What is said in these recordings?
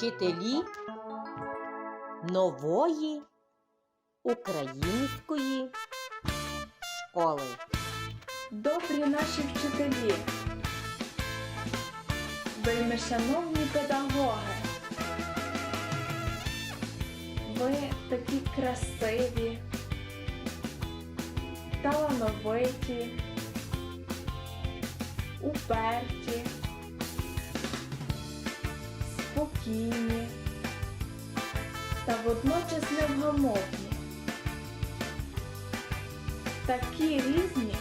вчителі нової української школи. Добрі наші вчителі, вельми шановні педагоги. Ви такі красиві, талановиті, уперті, спокійні та водночас невгамовні. Такі різні.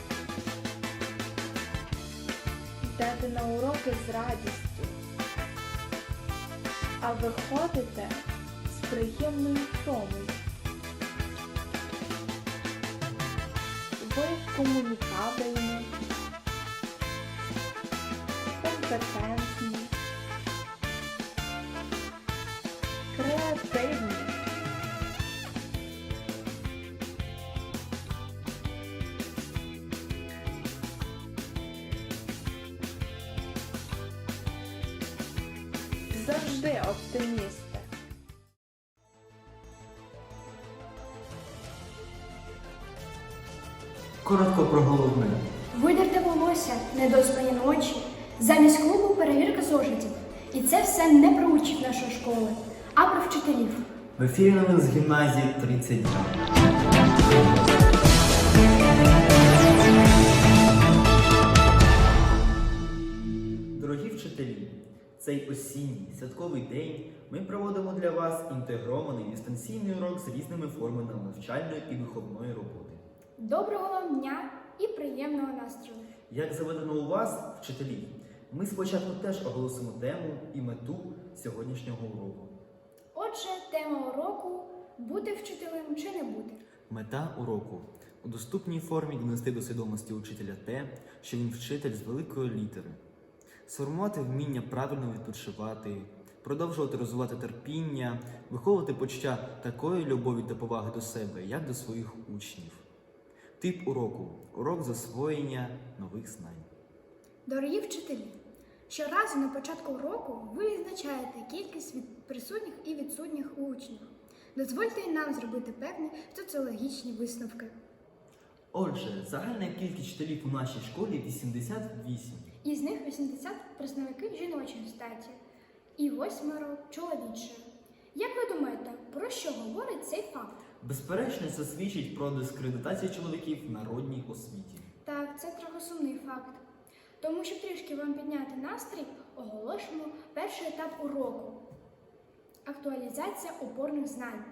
Йдете на уроки з радістю, а виходите з приємною втомою. Ви комунікабельні, компетентні, Завжди оптимісти. Коротко про головне. Видерте волосся, недоспані ночі, замість клубу перевірка зошитів. І це все не про учнів нашої школи, а про вчителів. В ефірі новин з гімназії 32. Дорогі вчителі, цей осінній святковий день ми проводимо для вас інтегрований дистанційний урок з різними формами навчальної і виховної роботи. Доброго вам дня і приємного настрою. Як заведено у вас, вчителі, ми спочатку теж оголосимо тему і мету сьогоднішнього уроку. Отже, тема уроку бути вчителем чи не бути. Мета уроку у доступній формі донести до свідомості учителя те, що він вчитель з великої літери, сформувати вміння правильно відпочивати, продовжувати розвивати терпіння, виховувати почуття такої любові та поваги до себе, як до своїх учнів. Тип уроку урок засвоєння нових знань. Дорогі вчителі, щоразу на початку уроку ви відзначаєте кількість від присутніх і відсутніх учнів. Дозвольте і нам зробити певні соціологічні висновки. Отже, загальна кількість вчителів у нашій школі 88. Із них 80 представники жіночої статі і восьмеро чоловічої. Як ви думаєте, про що говорить цей факт? Безперечно, це свідчить про дискредитацію чоловіків в народній освіті. Так, це трохи сумний факт. Тому що трішки вам підняти настрій, оголошуємо перший етап уроку актуалізація опорних знань.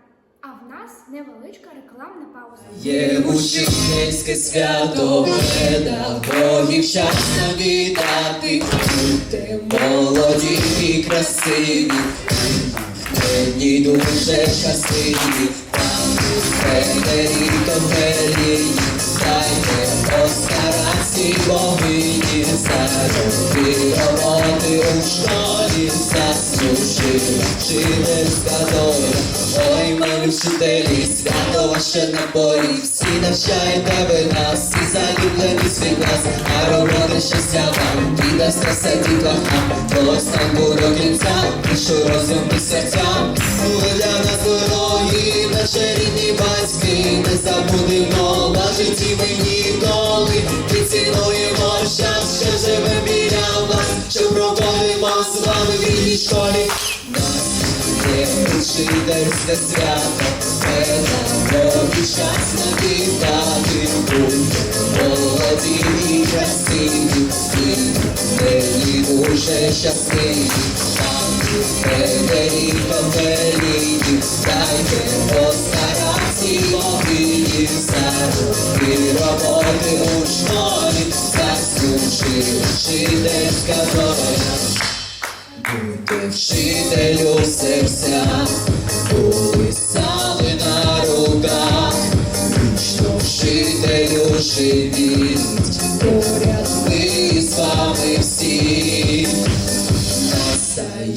А в нас невеличка рекламна пауза. Є учительське свято, педагогів щасно вітати, будьте молоді і красиві, мені дуже щасливі, там Федеріко стайте дайте постаранці богині, за роки у школі, заслужила вчительська доля. Ой, мої вчителі, свято ваше на полі, всі навчаєте ви нас, і залюблені світ нас, а роботи щастя вам, віддасть краса дітлахам, до останку до кінця, пишу розум і серцям, були для нас дорогі, наші рідні батьки, не забудемо на житті ми ніколи, і цінуємо час, що живе біля вас, що проводимо з вами в рідній школі. Є учительське свято, педагоги щасно вітати, молоді і красиві, і мені дуже щасливі. Там Федеріко Феліні, дайте постараці богині, за роки роботи у школі, заслужив вчительська доля. Будьте вчителю серця, колисали на руках, вічно вчителю живіть, поряд ми з вами всі.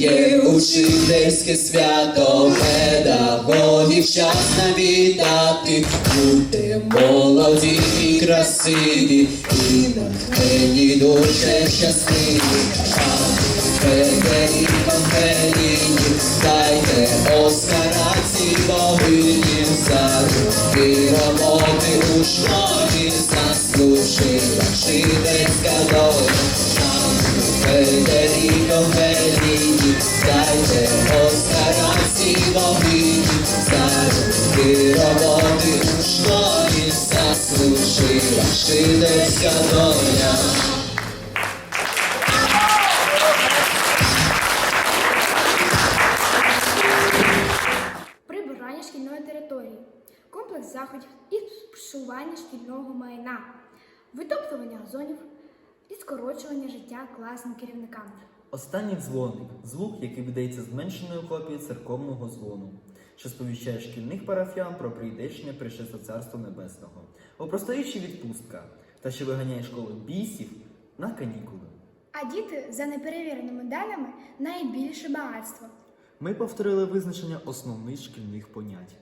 Настає учительське свято, педагогів час навітати, будьте молоді і красиві, і натхнені дуже щасливі. А Федеріко Феліні, дайте Оскара цій богині за руки роботи у школі заслужила вчительська доля. Федеріко Феліні, дайте Оскара цій богині за руки роботи у школі заслужила доля. Прибирання шкільної території, комплекс заходів і псування шкільного майна, витоптування газонів і скорочування життя класним керівникам. Останній дзвоник звук, який видається зменшеною копією церковного дзвону, що сповіщає шкільних парафіян про прийдешнє пришестя Царства Небесного, опростоючи відпустка та що виганяє школи бісів на канікули. А діти, за неперевіреними даними, найбільше багатство. Ми повторили визначення основних шкільних понять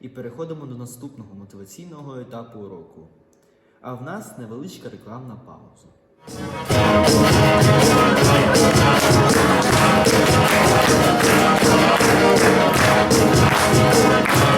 і переходимо до наступного мотиваційного етапу уроку. А в нас невеличка рекламна пауза. Thank you.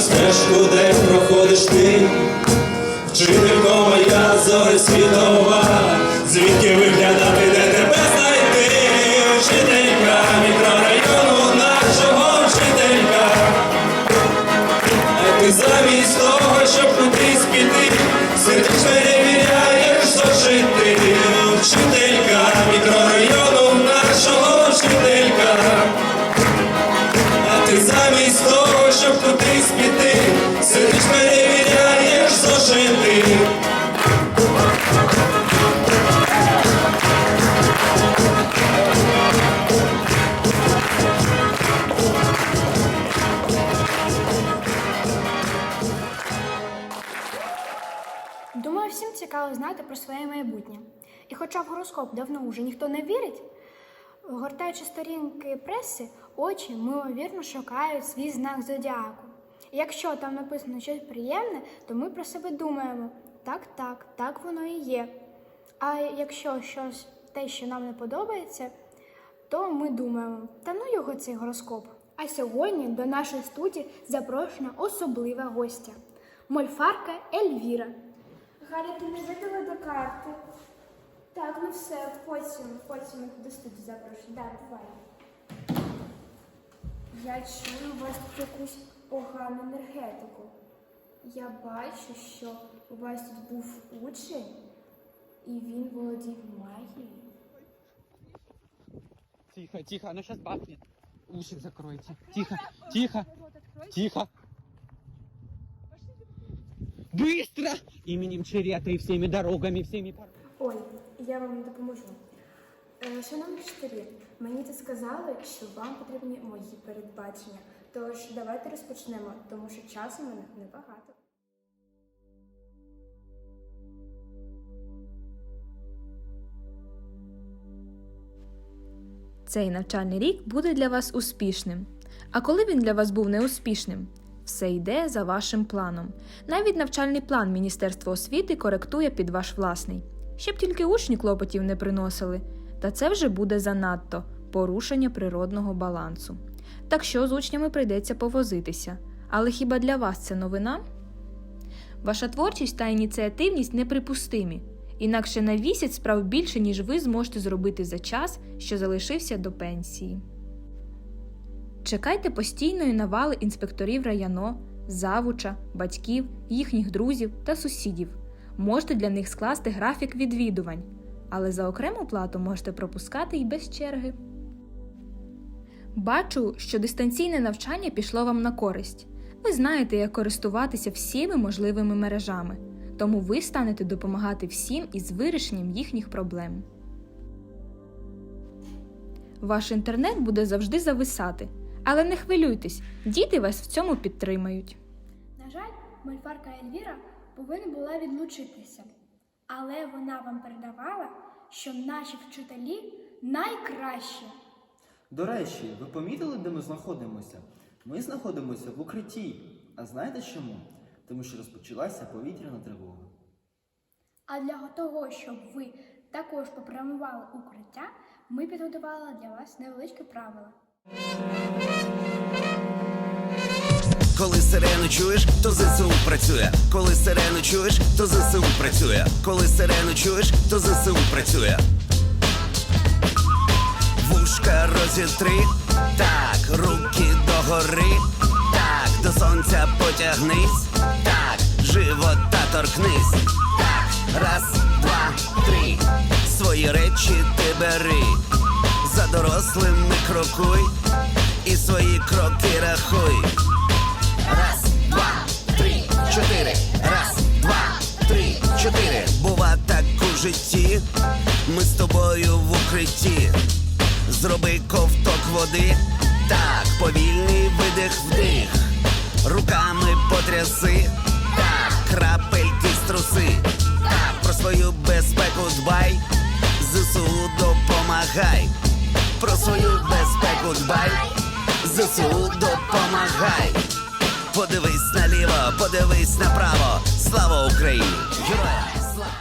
Бачу стежку, де проходиш ти. Вчителько моя зори світова, знати про своє майбутнє. І хоча в гороскоп давно вже ніхто не вірить, гортаючи сторінки преси, очі мимовірно шукають свій знак зодіаку. І якщо там написано щось приємне, то ми про себе думаємо: так, так, так воно і є. А якщо щось те, що нам не подобається, то ми думаємо, та ну його цей гороскоп. А сьогодні до нашої студії запрошена особлива гостя мольфарка Ельвіра. Галя, ти не видала до карти? Так, ну все, потім, потім до студії запрошую. Да, бувай. Я чую у вас тут якусь погану енергетику. Я бачу, що у вас тут був учень, і він володів магією. Тихо, тихо, она сейчас бахнет. Уши закройте. Тихо, тихо, тихо. Быстро! Именем Черета и всеми дорогами, всеми Ой, я вам допоможу. Е, Шановні вчителі, мені тут сказали, що вам потрібні мої передбачення. Тож давайте розпочнемо, тому що часу в мене небагато. Цей навчальний рік буде для вас успішним. А коли він для вас був неуспішним? Все йде за вашим планом. Навіть навчальний план Міністерства освіти коректує під ваш власний, щоб тільки учні клопотів не приносили. Та це вже буде занадто порушення природного балансу. Так що з учнями прийдеться повозитися. Але хіба для вас це новина? Ваша творчість та ініціативність неприпустимі. Інакше на місяць справ більше, ніж ви зможете зробити за час, що залишився до пенсії. Чекайте постійної навали інспекторів районо, завуча, батьків, їхніх друзів та сусідів. Можете для них скласти графік відвідувань, але за окрему плату можете пропускати й без черги. Бачу, що дистанційне навчання пішло вам на користь. Ви знаєте, як користуватися всіми можливими мережами, тому ви станете допомагати всім із вирішенням їхніх проблем. Ваш інтернет буде завжди зависати, але не хвилюйтесь, діти вас в цьому підтримають. На жаль, мольфарка Ельвіра повинна була відлучитися, але вона вам передавала, що наші вчителі найкращі. До речі, ви помітили, де ми знаходимося? Ми знаходимося в укритті. А знаєте чому? Тому що розпочалася повітряна тривога. А для того, щоб ви також попрямували укриття, ми підготували для вас невеличке правило. Коли сирену чуєш, то ЗСУ працює. Коли сирену чуєш, то ЗСУ працює. Коли сирену чуєш, то ЗСУ працює. Вушка розітри, так, руки догори, так, до сонця потягнись, так, живота торкнись, так, раз, два, три, свої речі ти бери, за дорослими крокуй, і свої кроки рахуй. Раз, два, три, чотири. Раз, два, три, чотири. Бува так у житті. Ми з тобою в укритті. Зроби ковток води. Так, повільний видих вдих. Руками потряси. Так, крапельки струси. Так, про свою безпеку дбай. ЗСУ допомагай. Про свою безпеку дбай. ЗСУ допомагай. Подивись наліво, подивись направо. Слава Україні! Героям слава!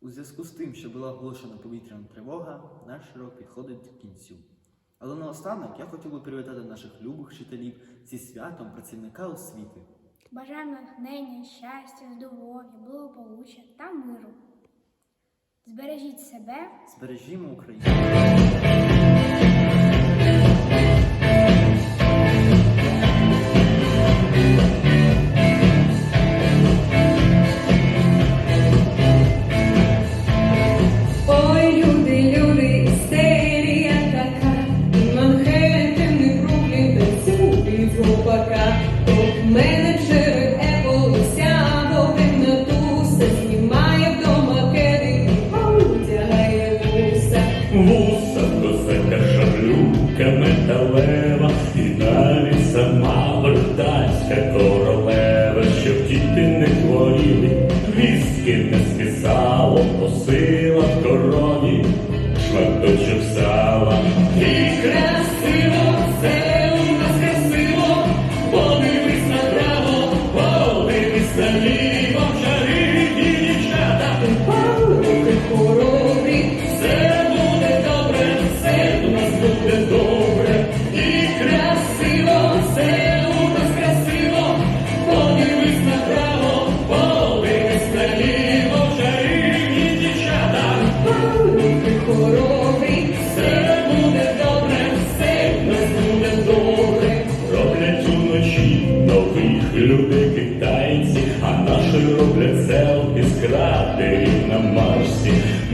У зв'язку з тим, що була оголошена повітряна тривога, наш урок підходить до кінцю. Але наостанок я хотів би привітати наших любих вчителів зі святом працівника освіти. Бажаємо натхнення, щастя, здоров'я, благополуччя та миру. Збережіть себе Збережімо Україну!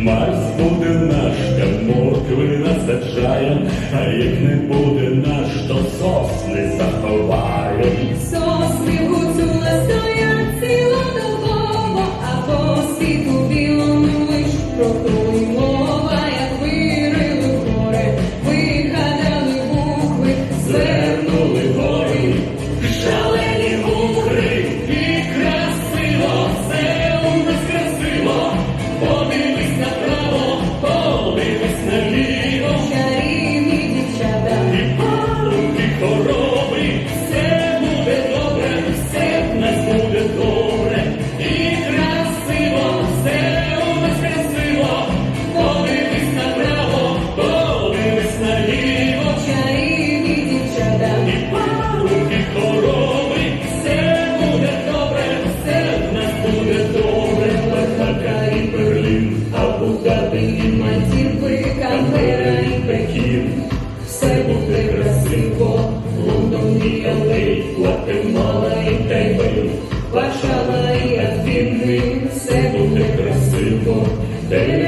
Марс буде наш, та моркви насаджаєм, а як не буде Amen.